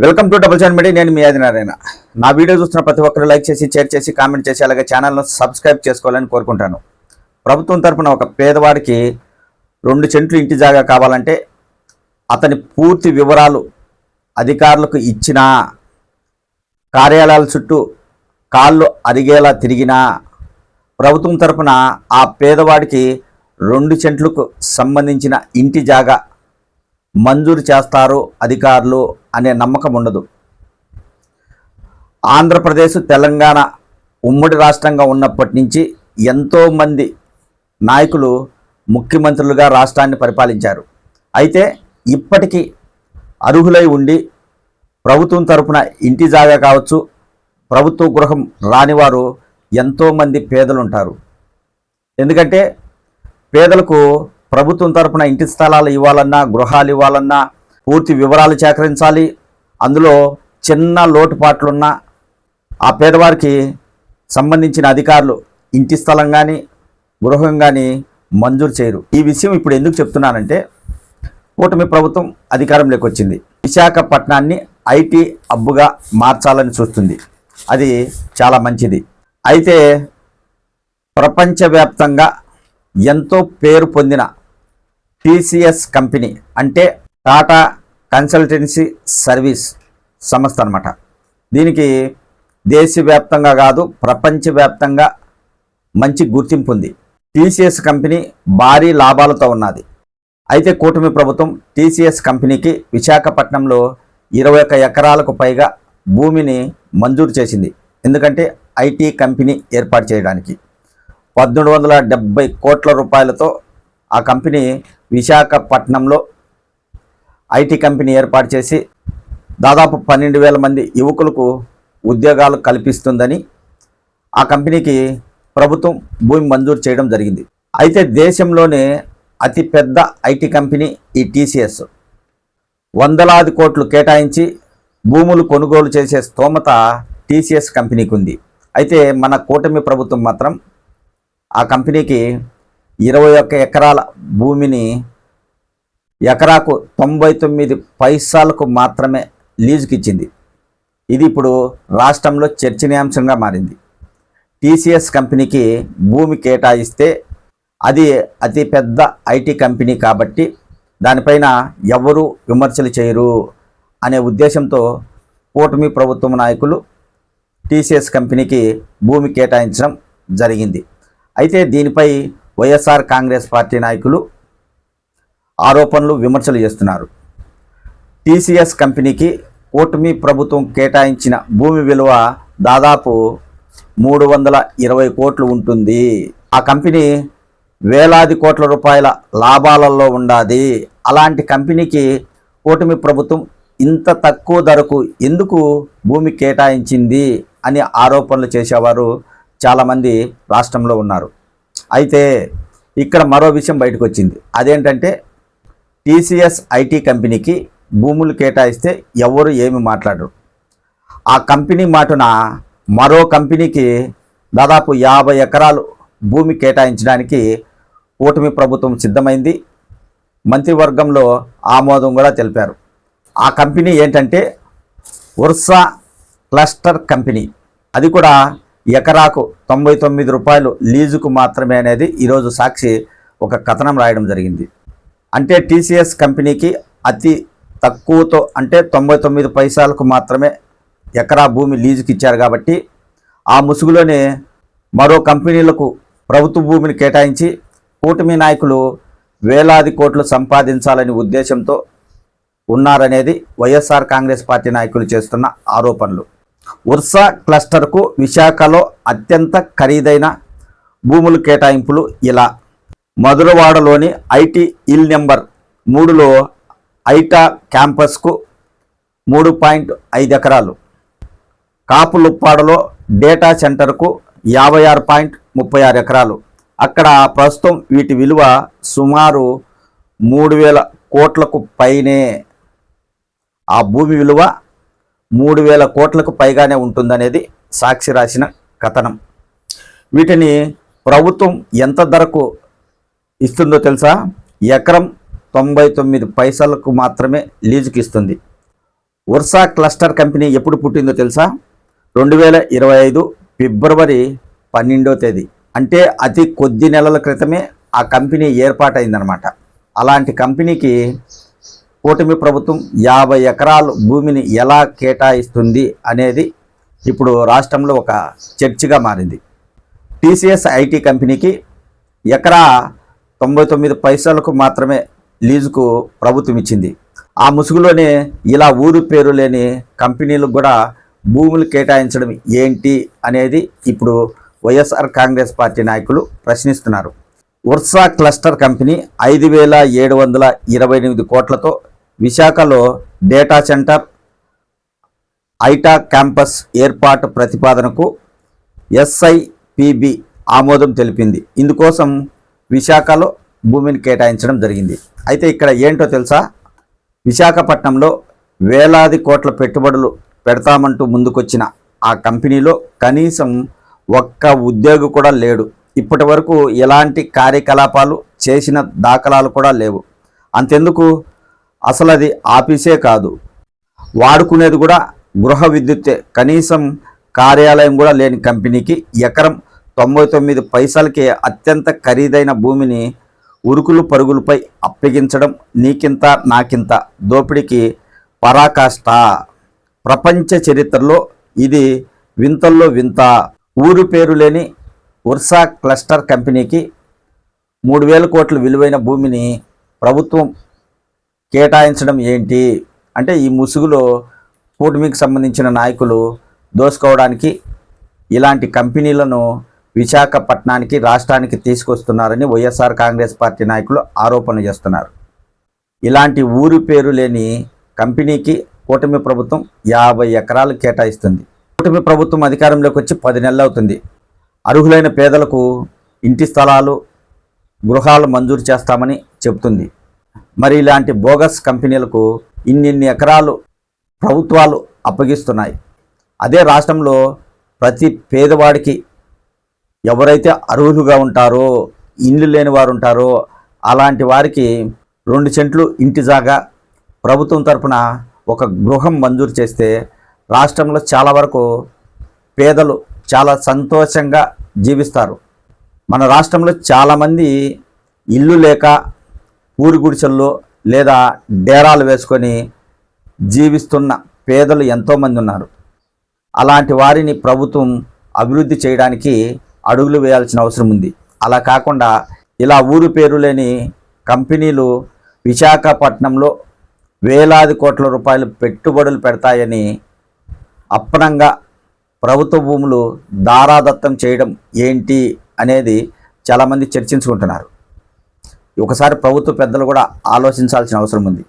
Welcome to double చాన్ media నేను మీ ఆదినారాయణ నా వీడియో చూస్తున్న ప్రతి ఒక్కరు లైక్ చేసి షేర్ చేసి కామెంట్ చేసి అలాగే ఛానల్ను సబ్స్క్రైబ్ చేసుకోవాలని కోరుకుంటాను. ప్రభుత్వం తరఫున ఒక పేదవాడికి రెండు సెంట్లు ఇంటి జాగా కావాలంటే అతని పూర్తి వివరాలు అధికారులకు ఇచ్చిన కార్యాలయాల చుట్టూ కాళ్ళు అరిగేలా తిరిగినా ప్రభుత్వం తరఫున ఆ పేదవాడికి రెండు సెంట్లకు సంబంధించిన ఇంటి జాగా మంజూరు చేస్తారు అధికారులు అనే నమ్మకం ఉండదు. ఆంధ్రప్రదేశ్ తెలంగాణ ఉమ్మడి రాష్ట్రంగా ఉన్నప్పటి నుంచి ఎంతోమంది నాయకులు ముఖ్యమంత్రులుగా రాష్ట్రాన్ని పరిపాలించారు. అయితే ఇప్పటికీ అర్హులై ఉండి ప్రభుత్వం తరపున ఇంటి జాగా కావచ్చు ప్రభుత్వ గృహం రానివారు ఎంతోమంది పేదలుంటారు. ఎందుకంటే పేదలకు ప్రభుత్వం తరపున ఇంటి స్థలాలు ఇవ్వాలన్నా గృహాలు ఇవ్వాలన్నా పూర్తి వివరాలు సేకరించాలి. అందులో చిన్న లోటుపాట్లున్నా ఆ పేదవారికి సంబంధించిన అధికారులు ఇంటి స్థలం కానీ గృహం కానీ మంజూరు చేయరు. ఈ విషయం ఇప్పుడు ఎందుకు చెప్తున్నానంటే కూటమి ప్రభుత్వం అధికారంలోకి వచ్చింది. విశాఖపట్నాన్ని ఐటీ హబ్బుగా మార్చాలని చూస్తుంది. అది చాలా మంచిది. అయితే ప్రపంచవ్యాప్తంగా ఎంతో పేరు పొందిన టీసీఎస్ కంపెనీ అంటే టాటా కన్సల్టెన్సీ సర్వీస్ సంస్థ అనమాట దీనికి దేశవ్యాప్తంగా కాదు ప్రపంచవ్యాప్తంగా మంచి గుర్తింపు ఉంది. టీసీఎస్ కంపెనీ భారీ లాభాలతో ఉన్నది. అయితే కూటమి ప్రభుత్వం టీసీఎస్ కంపెనీకి విశాఖపట్నంలో ఇరవై ఒక్క ఎకరాలకు పైగా భూమిని మంజూరు చేసింది. ఎందుకంటే ఐటీ కంపెనీ ఏర్పాటు చేయడానికి. పద్దెనిమిది వందల డెబ్బై కోట్ల రూపాయలతో ఆ కంపెనీ విశాఖపట్నంలో ఐటీ కంపెనీ ఏర్పాటు చేసి దాదాపు పన్నెండు వేల మంది యువకులకు ఉద్యోగాలు కల్పిస్తుందని ఆ కంపెనీకి ప్రభుత్వం భూమి మంజూరు చేయడం జరిగింది. అయితే దేశంలోనే అతిపెద్ద ఐటీ కంపెనీ ఈ టీసీఎస్. వందలాది కోట్లు కేటాయించి భూములు కొనుగోలు చేసే స్తోమత టీసీఎస్ కంపెనీకి ఉంది అయితే మన కూటమి ప్రభుత్వం మాత్రం ఆ కంపెనీకి ఇరవై ఒక్క ఎకరాల భూమిని ఎకరాకు తొంభై తొమ్మిది పైసాలకు మాత్రమే లీజుకి ఇచ్చింది. ఇది ఇప్పుడు రాష్ట్రంలో చర్చనీయాంశంగా మారింది. టీసీఎస్ కంపెనీకి భూమి కేటాయిస్తే అది అతి పెద్ద ఐటీ కంపెనీ కాబట్టి దానిపైన ఎవరు విమర్శలు చేయరు అనే ఉద్దేశంతో కూటమి ప్రభుత్వం నాయకులు టీసీఎస్ కంపెనీకి భూమి కేటాయించడం జరిగింది. అయితే దీనిపై వైఎస్ఆర్ కాంగ్రెస్ పార్టీ నాయకులు ఆరోపణలు విమర్శలు చేస్తున్నారు. టీసీఎస్ కంపెనీకి కూటమి ప్రభుత్వం కేటాయించిన భూమి విలువ దాదాపు మూడు వందల ఇరవై కోట్లు ఉంటుంది. ఆ కంపెనీ వేలాది కోట్ల రూపాయల లాభాలలో ఉండాది. అలాంటి కంపెనీకి కూటమి ప్రభుత్వం ఇంత తక్కువ ధరకు ఎందుకు భూమి కేటాయించింది అని ఆరోపణలు చేసేవారు చాలామంది రాష్ట్రంలో ఉన్నారు. అయితే ఇక్కడ మరో విషయం బయటకు వచ్చింది అదేంటంటే టీసీఎస్ ఐటీ కంపెనీకి భూములు కేటాయిస్తే ఎవరు ఏమి మాట్లాడరు. ఆ కంపెనీ మాటున మరో కంపెనీకి దాదాపు యాభై ఎకరాలు భూమి కేటాయించడానికి కూటమి ప్రభుత్వం సిద్ధమైంది. మంత్రివర్గంలో ఆమోదం కూడా తెలిపారు. ఆ కంపెనీ ఏంటంటే ఉర్సా క్లస్టర్ కంపెనీ. అది కూడా ఎకరాకు తొంభై తొమ్మిది రూపాయలు లీజుకు మాత్రమే అనేది ఈరోజు సాక్షి ఒక కథనం రాయడం జరిగింది. అంటే టీసీఎస్ కంపెనీకి అతి తక్కువతో అంటే తొంభై తొమ్మిది పైసలకు మాత్రమే ఎకరా భూమి లీజుకి ఇచ్చారు కాబట్టి ఆ ముసుగులోనే మరో కంపెనీలకు ప్రభుత్వ భూమిని కేటాయించి కూటమి నాయకులు వేలాది కోట్లు సంపాదించాలనే ఉద్దేశంతో ఉన్నారనేది వైఎస్ఆర్ కాంగ్రెస్ పార్టీ నాయకులు చేస్తున్న ఆరోపణలు. ఉర్సా క్లస్టర్కు విశాఖలో అత్యంత ఖరీదైన భూములు కేటాయింపులు ఇలా. మధురవాడలోని ఐటీ ఇల్ నెంబర్ మూడులో ఐటా క్యాంపస్కు మూడు పాయింట్ ఐదు ఎకరాలు. కాపులుప్పాడలో డేటా సెంటర్కు యాభై ఆరు పాయింట్ ముప్పై ఆరు ఎకరాలు. అక్కడ ప్రస్తుతం వీటి విలువ సుమారు మూడు వేల కోట్లకు పైనే. ఆ భూమి విలువ మూడు వేల కోట్లకు పైగానే ఉంటుందనేది సాక్షి రాసిన కథనం. వీటిని ప్రభుత్వం ఎంత ధరకు ఇస్తుందో తెలుసా? ఎకరం తొంభై తొమ్మిది పైసలకు మాత్రమే లీజుకి ఇస్తుంది. వర్సా క్లస్టర్ కంపెనీ ఎప్పుడు పుట్టిందో తెలుసా? రెండు వేల ఇరవై ఐదు ఫిబ్రవరి పన్నెండో తేదీ. అంటే అతి కొద్ది నెలల క్రితమే ఆ కంపెనీ ఏర్పాటైందనమాట. అలాంటి కంపెనీకి కూటమి ప్రభుత్వం యాభై ఎకరాలు భూమిని ఎలా కేటాయిస్తుంది అనేది ఇప్పుడు రాష్ట్రంలో ఒక చర్చగా మారింది. టీసీఎస్ ఐటీ కంపెనీకి ఎకరా తొంభై తొమ్మిది పైసలకు మాత్రమే లీజుకు ప్రభుత్వం ఇచ్చింది. ఆ ముసుగులోనే ఇలా ఊరు పేరు లేని కంపెనీలకు కూడా భూములు కేటాయించడం ఏంటి అనేది ఇప్పుడు వైఎస్ఆర్ కాంగ్రెస్ పార్టీ నాయకులు ప్రశ్నిస్తున్నారు. ఉర్సా క్లస్టర్ కంపెనీ ఐదు వేల ఏడు వందల ఇరవై ఎనిమిది కోట్లతో విశాఖలో డేటా సెంటర్ ఐటా క్యాంపస్ ఏర్పాటు ప్రతిపాదనకు ఎస్ఐపిబి ఆమోదం తెలిపింది. ఇందుకోసం విశాఖలో భూమిని కేటాయించడం జరిగింది. అయితే ఇక్కడ ఏంటో తెలుసా? విశాఖపట్నంలో వేలాది కోట్ల పెట్టుబడులు పెడతామంటూ ముందుకొచ్చిన ఆ కంపెనీలో కనీసం ఒక్క ఉద్యోగి కూడా లేడు. ఇప్పటి వరకు ఎలాంటి కార్యకలాపాలు చేసిన దాఖలాలు కూడా లేవు. అంతెందుకు? అసలు అది ఆఫీసే కాదు. వాడుకునేది కూడా గృహ విద్యుత్తే. కనీసం కార్యాలయం కూడా లేని కంపెనీకి ఎకరం తొంభై తొమ్మిది పైసలకి అత్యంత ఖరీదైన భూమిని ఉరుకులు పరుగులపై అప్పగించడం నీకింత నాకింత. దోపిడీకి పరాకాష్ట. ప్రపంచ చరిత్రలో ఇది వింతల్లో వింత. ఊరు పేరు లేని ఉర్సా క్లస్టర్ కంపెనీకి మూడు వేల కోట్ల విలువైన భూమిని ప్రభుత్వం కేటాయించడం ఏంటి? అంటే ఈ ముసుగులో కూటమికి సంబంధించిన నాయకులు దోసుకోవడానికి ఇలాంటి కంపెనీలను విశాఖపట్నానికి రాష్ట్రానికి తీసుకొస్తున్నారని వైఎస్ఆర్ కాంగ్రెస్ పార్టీ నాయకులు ఆరోపణలు చేస్తున్నారు. ఇలాంటి ఊరు పేరు లేని కంపెనీకి కూటమి ప్రభుత్వం యాభై ఎకరాలు కేటాయిస్తుంది. కూటమి ప్రభుత్వం అధికారంలోకి వచ్చి పది నెలలు అవుతుంది. అర్హులైన పేదలకు ఇంటి స్థలాలు గృహాలు మంజూరు చేస్తామని చెబుతుంది. మరి ఇలాంటి బోగస్ కంపెనీలకు ఇన్నిన్ని ఎకరాలు ప్రభుత్వాలు అప్పగిస్తున్నాయి. అదే రాష్ట్రంలో ప్రతి పేదవాడికి ఎవరైతే అర్హులుగా ఉంటారో ఇండ్లు లేని వారు ఉంటారో అలాంటి వారికి రెండు సెంట్లు ఇంటి జాగా ప్రభుత్వం తరఫున ఒక గృహం మంజూరు చేస్తే రాష్ట్రంలో చాలా వరకు పేదలు చాలా సంతోషంగా జీవిస్తారు. మన రాష్ట్రంలో చాలామంది ఇల్లు లేక ఊరి గుడిసెల్లో లేదా డేరాలు వేసుకొని జీవిస్తున్న పేదలు ఎంతోమంది ఉన్నారు. అలాంటి వారిని ప్రభుత్వం అభివృద్ధి చేయడానికి అడుగులు వేయాల్సిన అవసరం ఉంది. అలా కాకుండా ఇలా ఊరు పేరు లేని కంపెనీలు విశాఖపట్నంలో వేలాది కోట్ల రూపాయలు పెట్టుబడులు పెడతాయని అప్పనంగా ప్రభుత్వ భూములు దారాదత్తం చేయడం ఏంటి అనేది చాలామంది చర్చించుకుంటున్నారు. ఒకసారి ప్రభుత్వ పెద్దలు కూడా ఆలోచించాల్సిన అవసరం ఉంది.